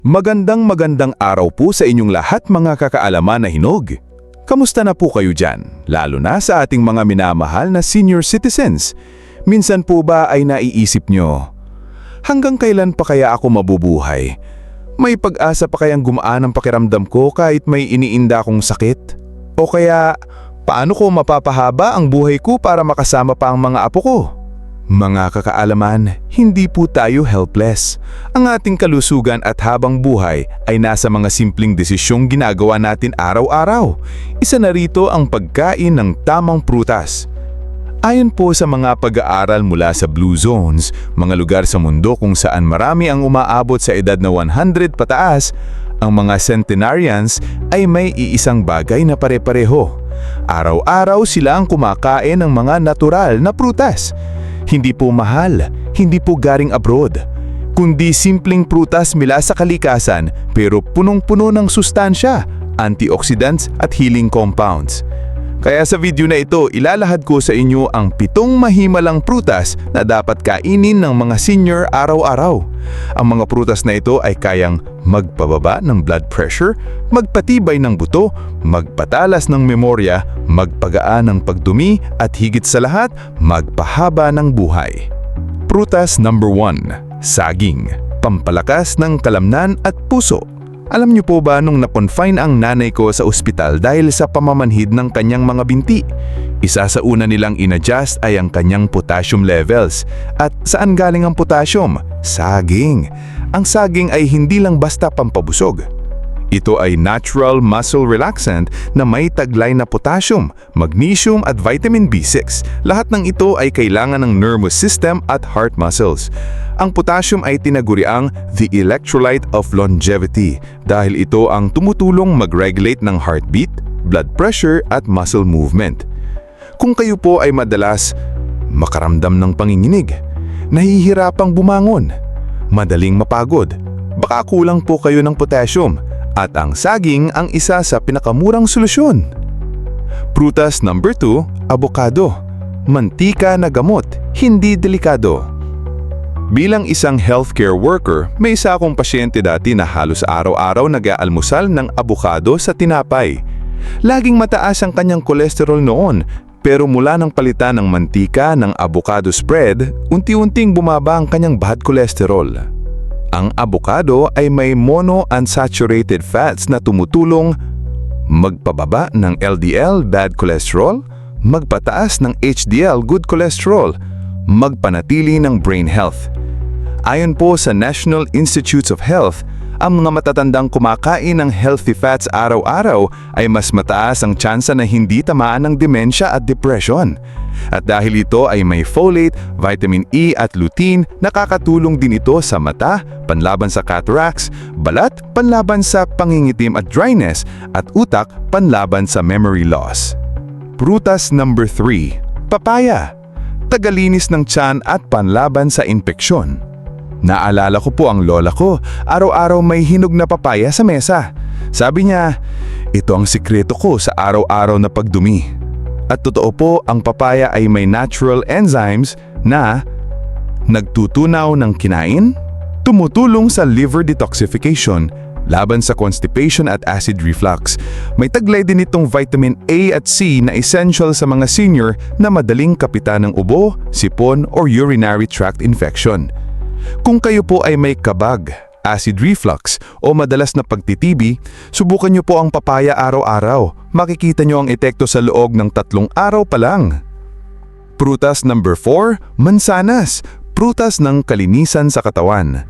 Magandang magandang araw po sa inyong lahat mga kakaalaman na hinog. Kamusta na po kayo dyan? Lalo na sa ating mga minamahal na senior citizens. Minsan po ba ay naiisip nyo, hanggang kailan pa kaya ako mabubuhay? May pag-asa pa kayang gumaan ang pakiramdam ko kahit may iniinda akong sakit? O kaya, paano ko mapapahaba ang buhay ko para makasama pa ang mga apo ko? Mga kakaalaman, hindi po tayo helpless. Ang ating kalusugan at habang buhay ay nasa mga simpleng desisyong ginagawa natin araw-araw. Isa na rito ang pagkain ng tamang prutas. Ayon po sa mga pag-aaral mula sa Blue Zones, mga lugar sa mundo kung saan marami ang umaabot sa edad na 100 pataas, ang mga centenarians ay may iisang bagay na pare-pareho. Araw-araw sila ang kumakain ng mga natural na prutas. Hindi po mahal, hindi po garing abroad, kundi simpleng prutas mula sa kalikasan pero punong-puno ng sustansya, antioxidants at healing compounds. Kaya sa video na ito, ilalahad ko sa inyo ang pitong mahimalang prutas na dapat kainin ng mga senior araw-araw. Ang mga prutas na ito ay kayang magpababa ng blood pressure, magpatibay ng buto, magpatalas ng memorya, magpagaan ng pagdumi at higit sa lahat, magpahaba ng buhay. Prutas number 1, saging, pampalakas ng kalamnan at puso. Alam niyo po ba nung na-confine ang nanay ko sa ospital dahil sa pamamanhid ng kanyang mga binti? Isa sa una nilang inadjust ay ang kanyang potassium levels. At saan galing ang potassium? Saging. Ang saging ay hindi lang basta pampabusog. Ito ay natural muscle relaxant na may taglay na potassium, magnesium at vitamin B6. Lahat ng ito ay kailangan ng nervous system at heart muscles. Ang potassium ay tinaguriang the electrolyte of longevity dahil ito ang tumutulong mag-regulate ng heartbeat, blood pressure at muscle movement. Kung kayo po ay madalas makaramdam ng panginginig, nahihirapang bumangon, madaling mapagod, baka kulang po kayo ng potassium at ang saging ang isa sa pinakamurang solusyon. Prutas number 2, avocado. Mantika na gamot, hindi delikado. Bilang isang healthcare worker, may isa akong pasyente dati na halos araw-araw nag-aalmusal ng abukado sa tinapay. Laging mataas ang kanyang kolesterol noon, pero mula nang palitan ng mantika ng avocado spread, unti-unting bumaba ang kanyang bad cholesterol. Ang avocado ay may monounsaturated fats na tumutulong magpababa ng LDL bad cholesterol, magpataas ng HDL good cholesterol, magpanatili ng brain health. Ayon po sa National Institutes of Health, ang mga matatandang kumakain ng healthy fats araw-araw ay mas mataas ang tsansa na hindi tamaan ng demensya at depression. At dahil ito ay may folate, vitamin E at lutein, nakakatulong din ito sa mata, panlaban sa cataracts, balat, panlaban sa pangingitim at dryness, at utak, panlaban sa memory loss. Prutas number 3, papaya. Tagalinis ng tiyan at panlaban sa infeksyon. Naalala ko po ang lola ko, araw-araw may hinog na papaya sa mesa. Sabi niya, ito ang sikreto ko sa araw-araw na pagdumi. At totoo po, ang papaya ay may natural enzymes na nagtutunaw ng kinain, tumutulong sa liver detoxification, laban sa constipation at acid reflux. May taglay din itong vitamin A at C na essential sa mga senior na madaling kapitan ng ubo, sipon, or urinary tract infection. Kung kayo po ay may kabag, acid reflux o madalas na pagtitibi, subukan niyo po ang papaya araw-araw. Makikita niyo ang epekto sa loob ng tatlong araw pa lang. Prutas number 4, mansanas. Prutas ng kalinisan sa katawan.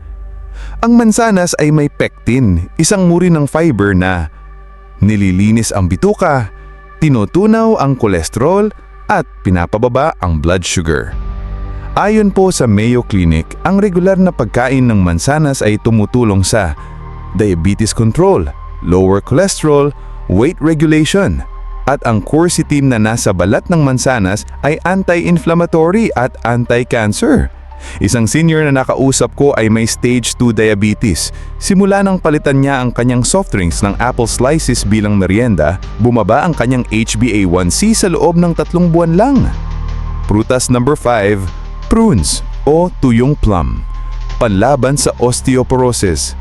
Ang mansanas ay may pectin, isang muri ng fiber na nililinis ang bituka, tinutunaw ang kolesterol at pinapababa ang blood sugar. Ayon po sa Mayo Clinic, ang regular na pagkain ng mansanas ay tumutulong sa diabetes control, lower cholesterol, weight regulation, at ang quercetin na nasa balat ng mansanas ay anti-inflammatory at anti-cancer. Isang senior na nakausap ko ay may stage 2 diabetes. Simula nang palitan niya ang kanyang soft drinks ng apple slices bilang merienda, bumaba ang kanyang HbA1c sa loob ng tatlong buwan lang. Prutas number 5, prunes o tuyong plum. Panlaban sa osteoporosis.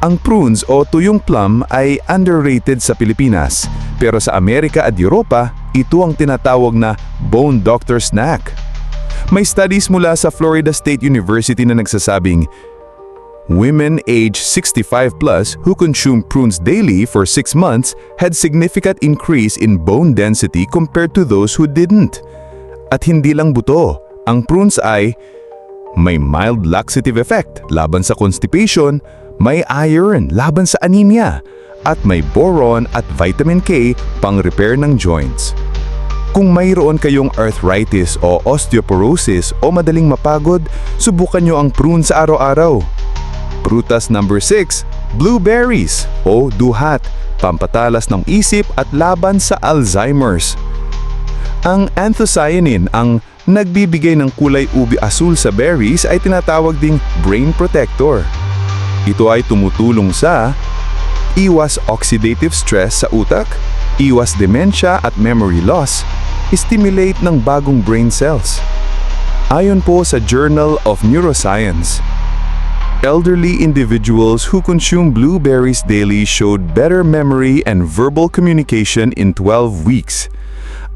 Ang prunes o tuyong plum ay underrated sa Pilipinas, pero sa Amerika at Europa, ito ang tinatawag na bone doctor snack. May studies mula sa Florida State University na nagsasabing, Women age 65 plus who consume prunes daily for 6 months had significant increase in bone density compared to those who didn't. At hindi lang buto, ang prunes ay may mild laxative effect laban sa constipation, may iron laban sa anemia, at may boron at vitamin K pang repair ng joints. Kung mayroon kayong arthritis o osteoporosis o madaling mapagod, subukan nyo ang prunes sa araw-araw. Prutas number 6, blueberries o duhat, pampatalas ng isip at laban sa Alzheimer's. Ang anthocyanin, ang nagbibigay ng kulay ubi asul sa berries ay tinatawag ding brain protector. Ito ay tumutulong sa iwas oxidative stress sa utak, iwas dementia at memory loss, stimulate ng bagong brain cells. Ayon po sa Journal of Neuroscience, elderly individuals who consume blueberries daily showed better memory and verbal communication in 12 weeks.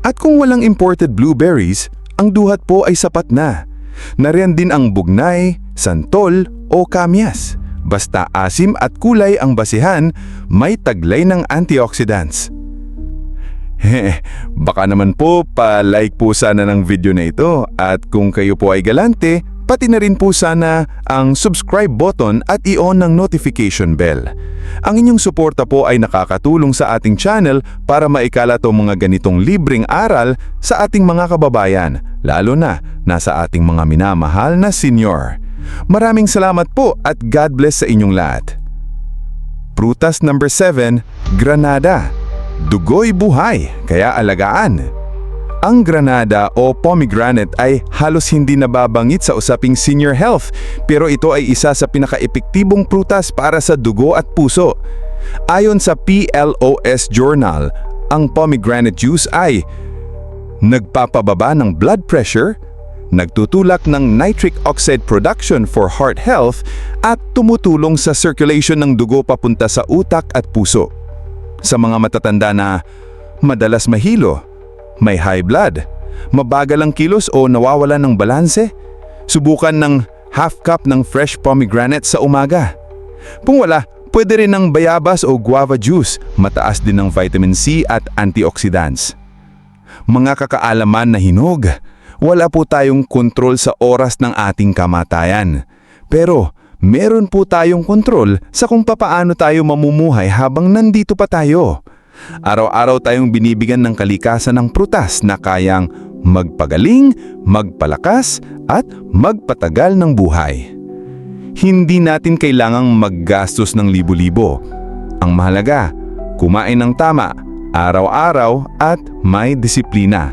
At kung walang imported blueberries, ang duhat po ay sapat na. Nariyan din ang bugnay, santol o kamyas. Basta asim at kulay ang basihan, may taglay ng antioxidants. Heh, baka naman po pa-like po sana ng video na ito at kung kayo po ay galante, pati na rin po sana ang subscribe button at i-on ng notification bell. Ang inyong suporta po ay nakakatulong sa ating channel para maikala to mga ganitong libreng aral sa ating mga kababayan, lalo na nasa ating mga minamahal na senior. Maraming salamat po at God bless sa inyong lahat. Prutas number 7, Granada. Dugoy buhay, kaya alagaan. Ang granada o pomegranate ay halos hindi nababangit sa usaping senior health pero ito ay isa sa pinaka-epektibong prutas para sa dugo at puso. Ayon sa PLOS Journal, ang pomegranate juice ay nagpapababa ng blood pressure, nagtutulak ng nitric oxide production for heart health at tumutulong sa circulation ng dugo papunta sa utak at puso. Sa mga matatanda na madalas mahilo, may high blood, mabagal ang kilos o nawawala ng balanse, subukan ng half cup ng fresh pomegranate sa umaga. Kung wala, pwede rin ng bayabas o guava juice, mataas din ng vitamin C at antioxidants. Mga kakaalaman na hinog, wala po tayong kontrol sa oras ng ating kamatayan. Pero meron po tayong kontrol sa kung papaano tayo mamumuhay habang nandito pa tayo. Araw-araw tayong binibigyan ng kalikasan ng prutas na kayang magpagaling, magpalakas, at magpatagal ng buhay. Hindi natin kailangang maggastos ng libo-libo. Ang mahalaga, kumain ng tama, araw-araw at may disiplina.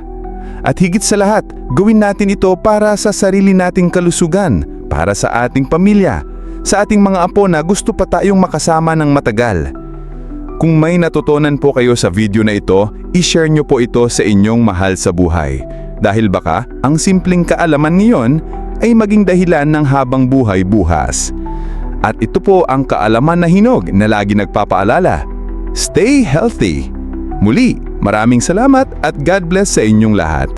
At higit sa lahat, gawin natin ito para sa sarili nating kalusugan, para sa ating pamilya, sa ating mga apo na gusto pa tayong makasama ng matagal. Kung may natutunan po kayo sa video na ito, i-share nyo po ito sa inyong mahal sa buhay. Dahil baka ang simpleng kaalaman niyon ay maging dahilan ng habang buhay buhas. At ito po ang kaalaman na hinog na lagi nagpapaalala. Stay healthy! Muli, maraming salamat at God bless sa inyong lahat.